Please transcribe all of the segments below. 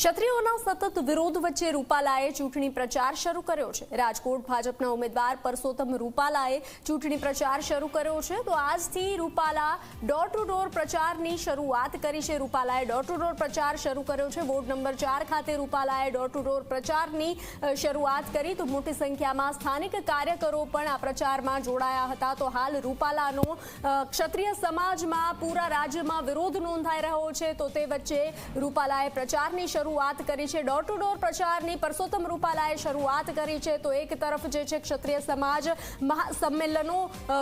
ક્ષત્રિયોના સતત વિરોધ વચ્ચે રૂપાલાએ ચૂંટણી પ્રચાર શરૂ કર્યો છે. રાજકોટ ભાજપના ઉમેદવાર પરસોત્તમ રૂપાલાએ ચૂંટણી પ્રચાર શરૂ કર્યો છે. તો આજથી રૂપાલા ડોર ટુ ડોર પ્રચારની શરૂઆત કરી છે. રૂપાલાએ ડોર ટુ ડોર પ્રચાર શરૂ કર્યો છે. વોર્ડ નંબર ચાર ખાતે રૂપાલાએ ડોર ટુ ડોર પ્રચારની શરૂઆત કરી. તો મોટી સંખ્યામાં સ્થાનિક કાર્યકરો પણ આ પ્રચારમાં જોડાયા હતા. તો હાલ રૂપાલાનો ક્ષત્રિય સમાજમાં પૂરા રાજ્યમાં વિરોધ નોંધાઈ રહ્યો છે. તો તે વચ્ચે રૂપાલાએ પ્રચારની શરૂઆત કરી છે. ડોર ટુ ડોર પ્રચારની પરસોત્તમ રૂપાલાએ શરૂઆત કરી છે. તો એક તરફ જે છે ક્ષત્રિય સમાજ મહાસંમેલનો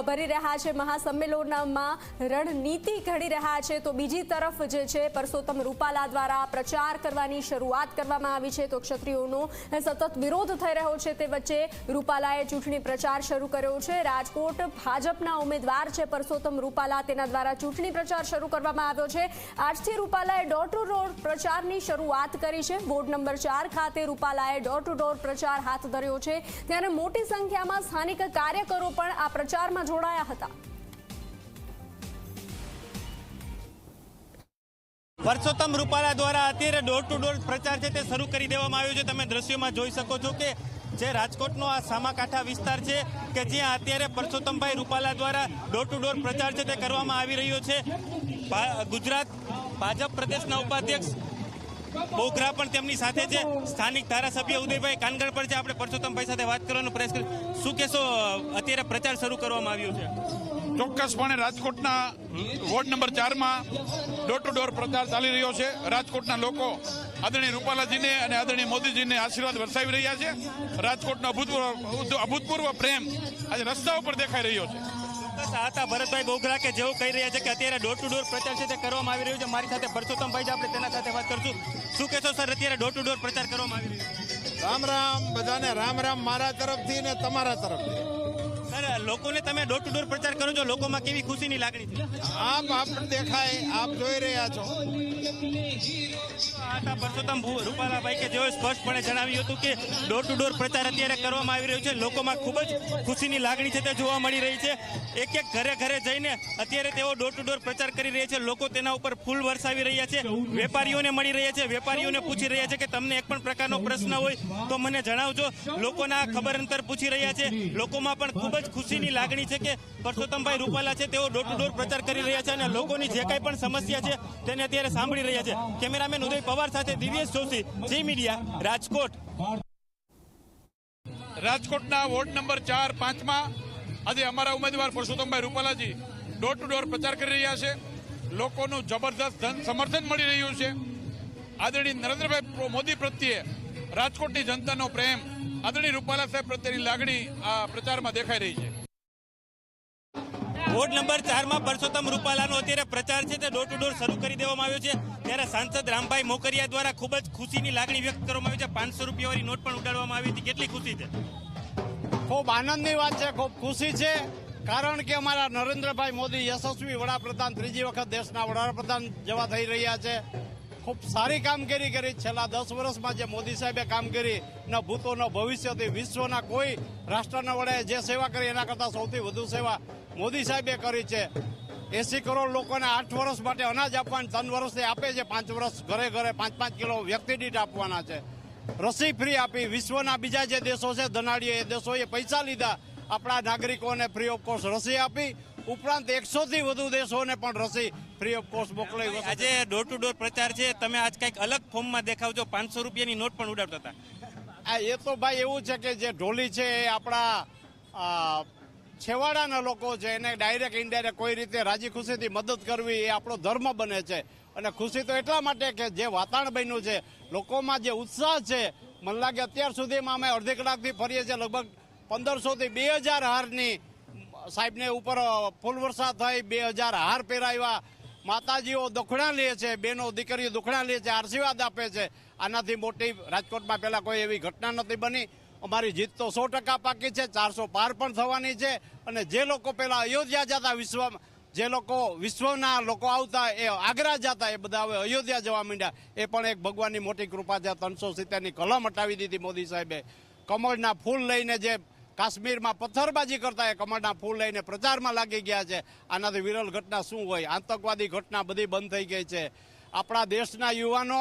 ભરી રહ્યા છે. મહાસંમેલનમાં રણનીતિ ઘડી રહ્યા છે. તો બીજી તરફ જે છે પરસોત્તમ રૂપાલા દ્વારા પ્રચાર કરવાની શરૂઆત કરવામાં આવી છે. તો ક્ષત્રિયોનો સતત વિરોધ થઈ રહ્યો છે. તે વચ્ચે રૂપાલાએ ચૂંટણી પ્રચાર શરૂ કર્યો છે. રાજકોટ ભાજપના ઉમેદવાર છે પરસોત્તમ રૂપાલા. તેના દ્વારા ચૂંટણી પ્રચાર શરૂ કરવામાં આવ્યો છે. આજથી રૂપાલાએ ડોર ટુ ડોર પ્રચારની શરૂઆત કરી છે. વોર્ડ નંબર ચાર ખાતે રૂપાલાએ ડોર ટુ ડોર પ્રચાર હાથ ધર્યો છે. ત્યારે મોટી સંખ્યામાં સ્થાનિક કાર્યકરો પણ આ પ્રચારમાં જોડાયા હતા. પરસોત્તમ રૂપાલા દ્વારા અત્યારે ડોર ટુ ડોર પ્રચાર છે તે શરૂ કરી દેવામાં આવ્યો છે. તમે દ્રશ્યોમાં જોઈ શકો છો કે જે રાજકોટનો આ સામાકાંઠા વિસ્તાર છે કે જ્યાં અત્યારે પરસોત્તમભાઈ રૂપાલા દ્વારા ડોર ટુ ડોર પ્રચાર છે તે કરવામાં આવી રહ્યો છે. ગુજરાત ભાજપ પ્રદેશના ઉપાધ્યક્ષ બોગરા પણ તેમની સાથે છે. સ્થાનિક ધારાસભ્ય ઉદયભાઈ કાનગર પર છે. આપણે પરસોત્તમભાઈ સાથે વાત કરવાનો પ્રયાસ કરીએ. શું કહેશો, અત્યારે પ્રચાર શરૂ કરવામાં આવ્યો છે? ચોક્કસપણે રાજકોટના વોર્ડ નંબર ચારમાં ડોર ટુ ડોર પ્રચાર ચાલી રહ્યો છે. રાજકોટના લોકો આદરણીય રૂપાલાજીને અને આદરણીય મોદીજીને આશીર્વાદ વરસાવી રહ્યા છે. રાજકોટનો અભૂતપૂર્વ અભૂતપૂર્વ પ્રેમ આજે રસ્તા ઉપર દેખાઈ રહ્યો છે. હતા ભરતભાઈ બોગરા કે જેવું કહી રહ્યા છે કે અત્યારે ડોર ટુ ડોર પ્રચાર છે તે કરવામાં આવી રહ્યો છે. મારી સાથે પરસોત્તમભાઈ છે. આપણે તેના સાથે વાત કરશું. શું કહેશો સર અત્યારે ડોર ટુ ડોર પ્રચાર કરવામાં આવી રહ્યો છે. રામ રામ, બધાને રામ રામ મારા તરફથી ને તમારા તરફથી. લોકોને તમે ડોર ટુ ડોર પ્રચાર કરો છો લોકોમાં કેવી ખુશીની લાગણી છે? આપ આપણે દેખાય આપ જોઈ રહ્યા છો. હતા પરસોત્તમ રૂપાલાભાઈ કે જેઓએ સ્પષ્ટપણે જણાવ્યું હતું કે ડોર ટુ ડોર પ્રચાર અત્યારે કરવામાં આવી રહ્યો છે. લોકોમાં ખૂબ જ ખુશીની લાગણી છે તે જોવા મળી રહી છે. એક એક ઘરે ઘરે જઈને અત્યારે તેઓ ડોર ટુ ડોર પ્રચાર કરી રહ્યા છે. લોકો તેના ઉપર ફૂલ વરસાવી રહ્યા છે. વેપારીઓને મળી રહ્યા છે. વેપારીઓને પૂછી રહ્યા છે કે તમને એક પણ પ્રકારનો પ્રશ્ન હોય તો મને જણાવજો. લોકોના ખબર અંતર પૂછી રહ્યા છે. લોકોમાં પણ ખૂબ જ ખુશીની લાગણી છે કે પરસોત્તમભાઈ રૂપાલા છે, તેઓ ડોર ટુ ડોર પ્રચાર કરી રહ્યા છે અને લોકોની જે કાંઈ પણ સમસ્યા છે તેને અત્યારે સાંભળી રહ્યા છે. કેમેરામેન ઉદય પવાર સાથે દિવ્યેશ જોશી જી મીડિયા, રાજકોટ. રાજકોટના વોર્ડ નંબર ચાર, પાંચમાં આજે અમારા ઉમેદવાર પરસોત્તમભાઈ રૂપાલાજી ડોર ટુ ડોર પ્રચાર કરી રહ્યા છે. લોકોનું જબરદસ્ત ધન સમર્થન મળી રહ્યું છે. આદરણીય નરેન્દ્રભાઈ મોદી પ્રત્યે રાજકોટની જનતાનો પ્રેમ, આદરણીય રૂપાલા સાહેબ પ્રત્યેની લાગણી આ પ્રચારમાં દેખાઈ રહી છે. વોર્ડ નંબર ચારમાં પરસોત્તમ રૂપાલાનો અત્યારે પ્રચાર છે તે ડોર ટુ ડોર શરૂ કરી દેવામાં આવ્યો છે. ત્યારે સાંસદ રામભાઈ મોકરિયા દ્વારા ખૂબ જ ખુશીની લાગણી વ્યક્ત કરવામાં આવી છે. પાંચસો રૂપિયાવાળી નોટ પણ ઉડાડવામાં આવી હતી. કેટલી ખુશી છે? ખૂબ આનંદની વાત છે, ખૂબ ખુશી છે, કારણ કે અમારા નરેન્દ્રભાઈ મોદી યશસ્વી વડાપ્રધાન ત્રીજી વખત દેશના વડાપ્રધાન જેવા થઈ રહ્યા છે. ખૂબ સારી કામગીરી કરી. છેલ્લા દસ વર્ષમાં જે મોદી સાહેબે કામ કરી ન ભૂતો ન ભવિષ્યથી વિશ્વના કોઈ રાષ્ટ્રના વડે જે સેવા કરી એના કરતાં સૌથી વધુ સેવા મોદી સાહેબે કરી છે. એસી કરોડ લોકોને આઠ વર્ષ માટે અનાજ આપવાનું ત્રણ વર્ષથી આપે છે. પાંચ વર્ષ ઘરે ઘરે પાંચ પાંચ કિલો વ્યક્તિ દીઠ આપવાના છે. રસી ફ્રી આપી વિશ્વના બીજા જે દેશો છે ધનાડીઓ એ દેશોએ પૈસા લીધા. આપણા નાગરિકોને ફ્રી ઓફ કોસ્ટ રસી આપી. ઉપરાંત એકસોથી વધુ દેશોને પણ રસી ફ્રી ઓફ કોસ્ટ મોકલાવી આજે ડોર ટુ ડોર પ્રચાર છે. તમે આજ કંઈક અલગ ફોર્મમાં દેખાવજો પાંચસો રૂપિયાની નોટ પણ ઉડાડતા હતા. આ એ તો ભાઈ એવું છે કે જે ઢોલી છે એ આપણા છેવાડાના લોકો છે. એને ડાયરેક્ટ ઇનડાયરેક્ટ કોઈ રીતે રાજી ખુશીથી મદદ કરવી એ આપણો ધર્મ બને છે. અને ખુશી તો એટલા માટે કે જે વાતાવરણ બન્યું છે લોકોમાં જે ઉત્સાહ છે મને લાગે અત્યાર સુધીમાં અમે અડધી કલાકથી ફરીએ છીએ. લગભગ પંદરસોથી બે હજાર હારની સાહેબને ઉપર ફૂલ વરસાદ થઈ બે હજાર હાર પહેરાવ્યા. માતાજીઓ દુખડા લે છે, બેનો દીકરીઓ દુખડા લે છે, આશીર્વાદ આપે છે. આનાથી મોટી રાજકોટમાં પહેલાં કોઈ એવી ઘટના નથી બની. અમારી જીત તો સો ટકા પાકી છે, ચારસો પાર પણ થવાની છે અને જે લોકો પહેલાં અયોધ્યા જતા વિશ્વમાં, જે લોકો વિશ્વના લોકો આવતા, એ આગ્રા જતા, એ બધા હવે અયોધ્યા જવા માંડ્યા. એ પણ એક ભગવાનની મોટી કૃપા છે, ત્રણસો સિત્તેરની કલમ હટાવી દીધી મોદી સાહેબે. કમળના ફૂલ લઈને જે કાશ્મીરમાં પથ્થરબાજી કરતા એ કમળના ફૂલ લઈને પ્રચારમાં લાગી ગયા છે. આનાથી વિરલ ઘટના શું હોય? આતંકવાદી ઘટના બધી બંધ થઈ ગઈ છે. આપણા દેશના યુવાનો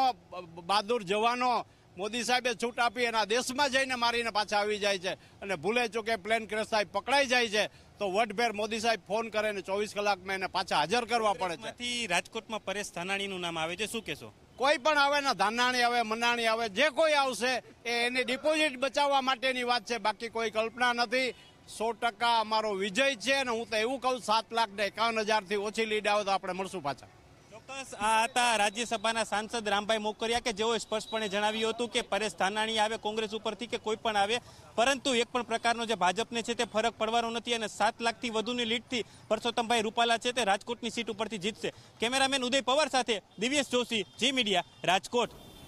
બહાદુર જવાનો મોદી સાહેબે છૂટ આપી એના દેશમાં જઈને મારીને પાછા આવી જાય છે. અને ભૂલે ચૂકે પ્લેન ક્રેશ સાહેબ પકડાઈ જાય છે, તો વટભેર મોદી સાહેબ ફોન કરે ને ચોવીસ કલાકમાં એને પાછા હાજર કરવા પડે છે. રાજકોટમાં પરેશ ધાનાણીનું નામ આવે છે. શું કહેશો? કોઈ પણ આવે ને ધાનાણી આવે, મનાણી આવે, જે કોઈ આવશે, એ એની ડિપોઝિટ બચાવવા માટેની વાત છે. બાકી કોઈ કલ્પના નથી. સો ટકા અમારો વિજય છે અને હું તો એવું કહું, સાત લાખ ને એકાવન હજારથી ઓછી લીડ આવે તો આપણે મળશું પાછા. ચોક્કસ આ હતા રાજ્યસભાના સાંસદ રામભાઈ મોકરિયા કે જેઓએ સ્પષ્ટપણે જણાવ્યું હતું કે પરેશ ધાનાણી આવે, કોંગ્રેસ ઉપરથી કે કોઈ પણ આવે, પરંતુ એક પણ પ્રકારનો જે ભાજપને છે તે ફરક પડવાનો નથી અને સાત લાખથી વધુની લીડથી પરસોત્તમભાઈ રૂપાલા છે તે રાજકોટની સીટ ઉપરથી જીતશે. કેમેરામેન ઉદય પવાર સાથે દિવ્યેશ જોશી, જી મીડિયા, રાજકોટ.